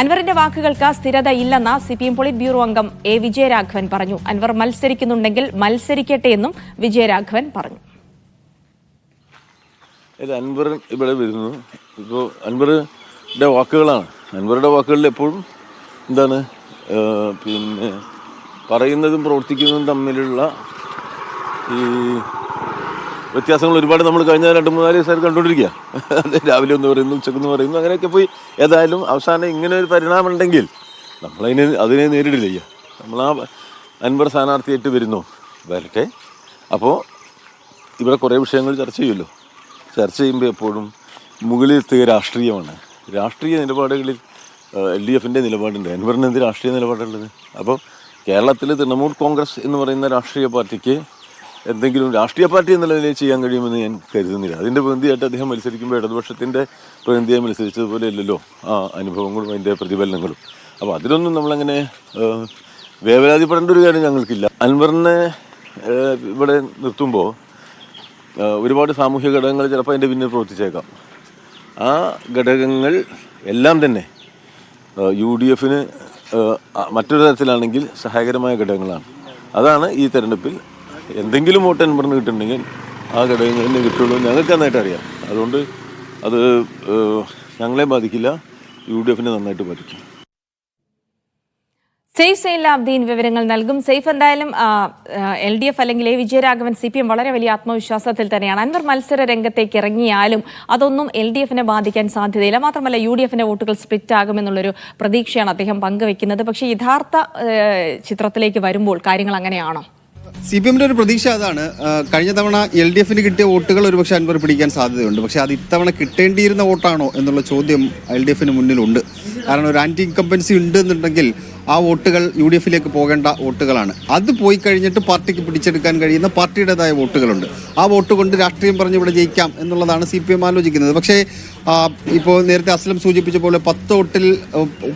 അൻവറിന്റെ വാക്കുകൾക്ക് സ്ഥിരത ഇല്ലെന്ന് സിപിഎം പോളിറ്റ് ബ്യൂറോ അംഗം എ വിജയരാഘവൻ പറഞ്ഞു. അൻവർ മത്സരിക്കുന്നുണ്ടെങ്കിൽ മത്സരിക്കട്ടെ എന്നും വിജയരാഘവൻ പറഞ്ഞു. അൻവർ ഇവിടെ വരുന്നു. ഇപ്പോൾ അൻവറിന്റെ വാക്കുകളാണ്. അൻവറുടെ വാക്കുകളിൽ എപ്പോഴും എന്താണ് പിന്നെ പറയുന്നതും പ്രവർത്തിക്കുന്നതും തമ്മിലുള്ള ഈ വ്യത്യാസങ്ങൾ ഒരുപാട് നമ്മൾ കഴിഞ്ഞ രണ്ട് മൂന്നാൽ ദിവസമായിട്ട് കണ്ടുകൊണ്ടിരിക്കുക. രാവിലെ ഒന്ന് പറയുന്നു ഉച്ചക്കെന്ന് പറയുന്നു അങ്ങനെയൊക്കെ പോയി. ഏതായാലും അവസാനം ഇങ്ങനെ ഒരു പരിണാമം ഉണ്ടെങ്കിൽ നമ്മളതിനെ അതിനെ നേരിടില്ല. നമ്മൾ ആ അൻപർ സ്ഥാനാർത്ഥിയായിട്ട് വരുന്നു. വരട്ടെ. അപ്പോൾ ഇവിടെ കുറേ വിഷയങ്ങൾ ചർച്ച ചെയ്യുമല്ലോ. ചർച്ച ചെയ്യുമ്പോൾ എപ്പോഴും മുകളിലെത്തുക രാഷ്ട്രീയമാണ്. രാഷ്ട്രീയ നിലപാടുകളിൽ എൽ ഡി എഫിന്റെ നിലപാടുണ്ട്. അൻവറിന് എന്ത് രാഷ്ട്രീയ നിലപാടുള്ളത് അപ്പോൾ കേരളത്തിൽ തൃണമൂൽ കോൺഗ്രസ് എന്ന് പറയുന്ന രാഷ്ട്രീയ പാർട്ടിക്ക് എന്തെങ്കിലും രാഷ്ട്രീയ പാർട്ടി എന്ന നിലയിൽ ചെയ്യാൻ കഴിയുമെന്ന് ഞാൻ കരുതുന്നില്ല. അതിന്റെ പ്രതിനിധിയായിട്ട് അദ്ദേഹം മത്സരിക്കുമ്പോൾ ഇടതുപക്ഷത്തിന്റെ പ്രതിനിധിയായി മത്സരിച്ചതുപോലെ അല്ലല്ലോ ആ അനുഭവങ്ങളും അതിന്റെ പ്രതിഫലനങ്ങളും. അപ്പോൾ അതിലൊന്നും നമ്മളങ്ങനെ വേവലാതിപ്പെടേണ്ട ഒരു കാര്യം ഞങ്ങൾക്കില്ല. അൻവറിനെ ഇവിടെ നിർത്തുമ്പോൾ ഒരുപാട് സാമൂഹ്യ ഘടകങ്ങൾ ചിലപ്പോൾ അതിന്റെ പിന്നിൽ പ്രവർത്തിച്ചേക്കാം. ആ ഘടകങ്ങൾ എല്ലാം തന്നെ യു ഡി എഫിന് മറ്റൊരു തരത്തിലാണെങ്കിൽ സഹായകരമായ ഘടകങ്ങളാണ്. അതാണ് ഈ തെരഞ്ഞെടുപ്പിൽ എന്തെങ്കിലും വോട്ട് അൻപറിന് കിട്ടുന്നുണ്ടെങ്കിൽ ആ ഘടകങ്ങളിന് കിട്ടുള്ളൂ ഞങ്ങൾക്ക് നന്നായിട്ട് അറിയാം. അതുകൊണ്ട് അത് ഞങ്ങളെ ബാധിക്കില്ല യു ഡി എഫിനെ നന്നായിട്ട് ബാധിക്കും. സേഫ് സെയിൻ ലാബ്ദീൻ വിവരങ്ങൾ നൽകും. സേഫ് എന്തായാലും എൽ ഡി എഫ് അല്ലെങ്കിൽ A Vijayaraghavan C P M വളരെ വലിയ ആത്മവിശ്വാസത്തിൽ തന്നെയാണ്. അൻവർ മത്സര രംഗത്തേക്ക് ഇറങ്ങിയാലും അതൊന്നും എൽ ഡി എഫിനെ ബാധിക്കാൻ സാധ്യതയില്ല. മാത്രമല്ല യു ഡി എഫിന്റെ വോട്ടുകൾ സ്പ്ലിറ്റ് ആകുമെന്നുള്ളൊരു പ്രതീക്ഷയാണ് അദ്ദേഹം പങ്കുവെക്കുന്നത്. പക്ഷേ യഥാർത്ഥ ചിത്രത്തിലേക്ക് വരുമ്പോൾ കാര്യങ്ങൾ അങ്ങനെയാണോ? സി പി എമ്മിന്റെ ഒരു പ്രതീക്ഷ അതാണ്. കഴിഞ്ഞ തവണ എൽ ഡി എഫിന് കിട്ടിയ വോട്ടുകൾ ഒരുപക്ഷെ അൻവർ പിടിക്കാൻ സാധ്യതയുണ്ട്. പക്ഷെ അത് ഇത്തവണ കിട്ടേണ്ടിയിരുന്ന വോട്ടാണോ എന്നുള്ള ചോദ്യം എൽ ഡി എഫിന് മുന്നിലുണ്ട്. കാരണം ഒരു ആന്റി ഇൻകംപൻസി ഉണ്ട് എന്നുണ്ടെങ്കിൽ ആ വോട്ടുകൾ യു ഡി എഫിലേക്ക് പോകേണ്ട വോട്ടുകളാണ്. അത് പോയി കഴിഞ്ഞിട്ട് പാർട്ടിക്ക് പിടിച്ചെടുക്കാൻ കഴിയുന്ന പാർട്ടിയുടേതായ വോട്ടുകളുണ്ട്. ആ വോട്ട് കൊണ്ട് രാഷ്ട്രീയം പറഞ്ഞ് ഇവിടെ ജയിക്കാം എന്നുള്ളതാണ് സി പി എം ആലോചിക്കുന്നത്. പക്ഷേ ഇപ്പോൾ നേരത്തെ അസ്ലം സൂചിപ്പിച്ച പോലെ പത്ത് വോട്ടിൽ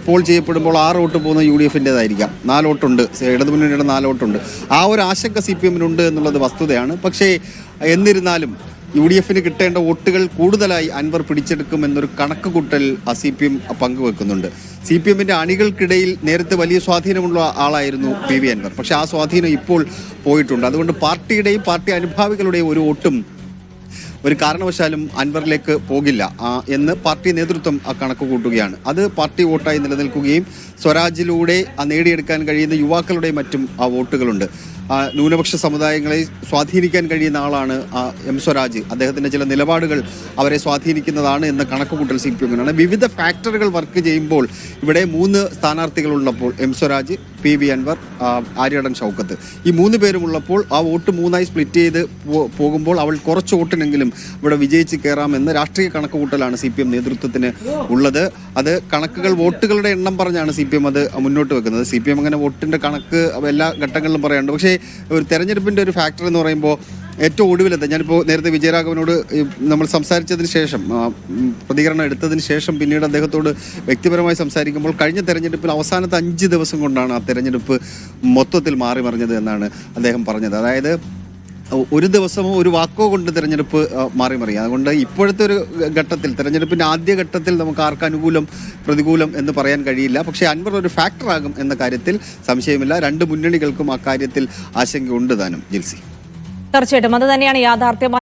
പോൾ ചെയ്യപ്പെടുമ്പോൾ ആറ് വോട്ട് പോകുന്ന യു ഡി എഫിന്റെതായിരിക്കാം. നാല് വോട്ടുണ്ട്. ഇടതുമുന്നണിയുടെ നാല് വോട്ടുണ്ട്. ആ ഒരു ആശങ്ക സി പി എമ്മിനുണ്ട് എന്നുള്ളത് വസ്തുതയാണ്. പക്ഷേ എന്നിരുന്നാലും യു ഡി എഫിന് കിട്ടേണ്ട വോട്ടുകൾ കൂടുതലായി അൻവർ പിടിച്ചെടുക്കുമെന്നൊരു കണക്ക് കൂട്ടൽ സി പി എം പങ്കുവെക്കുന്നുണ്ട്. സി പി എമ്മിന്റെ അണികൾക്കിടയിൽ നേരത്തെ വലിയ സ്വാധീനമുള്ള ആളായിരുന്നു പി വി അൻവർ. പക്ഷെ ആ സ്വാധീനം ഇപ്പോൾ പോയിട്ടുണ്ട്. അതുകൊണ്ട് പാർട്ടിയുടെയും പാർട്ടി അനുഭാവികളുടെയും ഒരു വോട്ടും ഒരു കാരണവശാലും അൻവറിലേക്ക് പോകില്ല എന്ന് പാർട്ടി നേതൃത്വം ആ കണക്ക് കൂട്ടുകയാണ്. അത് പാർട്ടി വോട്ടായി നിലനിൽക്കുകയും സ്വരാജിലൂടെ നേടിയെടുക്കാൻ കഴിയുന്ന യുവാക്കളുടെയും മറ്റും ആ വോട്ടുകളുണ്ട്. ന്യൂനപക്ഷ സമുദായങ്ങളെ സ്വാധീനിക്കാൻ കഴിയുന്ന ആളാണ് എം സ്വരാജ്. അദ്ദേഹത്തിന്റെ ചില നിലപാടുകൾ അവരെ സ്വാധീനിക്കുന്നതാണ് എന്ന കണക്കുകൂട്ടൽ സി പി വിവിധ ഫാക്ടറുകൾ വർക്ക് ചെയ്യുമ്പോൾ ഇവിടെ മൂന്ന് സ്ഥാനാർത്ഥികൾ ഉള്ളപ്പോൾ M Swaraj P V Anvar Aryadan Shaukath. ഈ മൂന്ന് പേരും ഉള്ളപ്പോൾ ആ വോട്ട് മൂന്നായി സ്പ്ലിറ്റ് ചെയ്ത് പോകുമ്പോൾ അവൾ കുറച്ച് വോട്ടിനെങ്കിലും ഇവിടെ വിജയിച്ച് കയറാമെന്ന് രാഷ്ട്രീയ കണക്കുകൂട്ടലാണ് സി പി എം നേതൃത്വത്തിന് ഉള്ളത്. അത് കണക്കുകൾ വോട്ടുകളുടെ എണ്ണം പറഞ്ഞാണ് സി പി എം അത് മുന്നോട്ട് വെക്കുന്നത്. സി പി എം അങ്ങനെ വോട്ടിന്റെ കണക്ക് എല്ലാ ഘട്ടങ്ങളിലും പറയാറുണ്ട്. പക്ഷേ ഒരു തെരഞ്ഞെടുപ്പിന്റെ ഒരു ഫാക്ടർ എന്ന് പറയുമ്പോൾ ഏറ്റവും ഒടുവിലത്തെ ഞാനിപ്പോൾ നേരത്തെ വിജയരാഘവനോട് നമ്മൾ സംസാരിച്ചതിന് ശേഷം പ്രതികരണം എടുത്തതിന് ശേഷം പിന്നീട് അദ്ദേഹത്തോട് വ്യക്തിപരമായി സംസാരിക്കുമ്പോൾ കഴിഞ്ഞ തെരഞ്ഞെടുപ്പിൽ അവസാനത്തെ അഞ്ച് ദിവസം കൊണ്ടാണ് ആ തെരഞ്ഞെടുപ്പ് മൊത്തത്തിൽ മാറി മറിഞ്ഞത് എന്നാണ് അദ്ദേഹം പറഞ്ഞത്. അതായത് ഒരു ദിവസമോ ഒരു വാക്കോ കൊണ്ട് തിരഞ്ഞെടുപ്പ് മാറി മറിയും. അതുകൊണ്ട് ഇപ്പോഴത്തെ ഒരു ഘട്ടത്തിൽ തിരഞ്ഞെടുപ്പിന്റെ ആദ്യ ഘട്ടത്തിൽ നമുക്ക് ആർക്ക് അനുകൂലം പ്രതികൂലം എന്ന് പറയാൻ കഴിയില്ല. പക്ഷേ അൻവർ ഒരു ഫാക്ടറാകും എന്ന കാര്യത്തിൽ സംശയമില്ല. രണ്ട് മുന്നണികൾക്കും അക്കാര്യത്തിൽ കാര്യത്തിൽ ആശങ്കയുണ്ട് താനും ജിൽസി. തീർച്ചയായിട്ടും. അത് തന്നെയാണ് യാഥാർത്ഥ്യം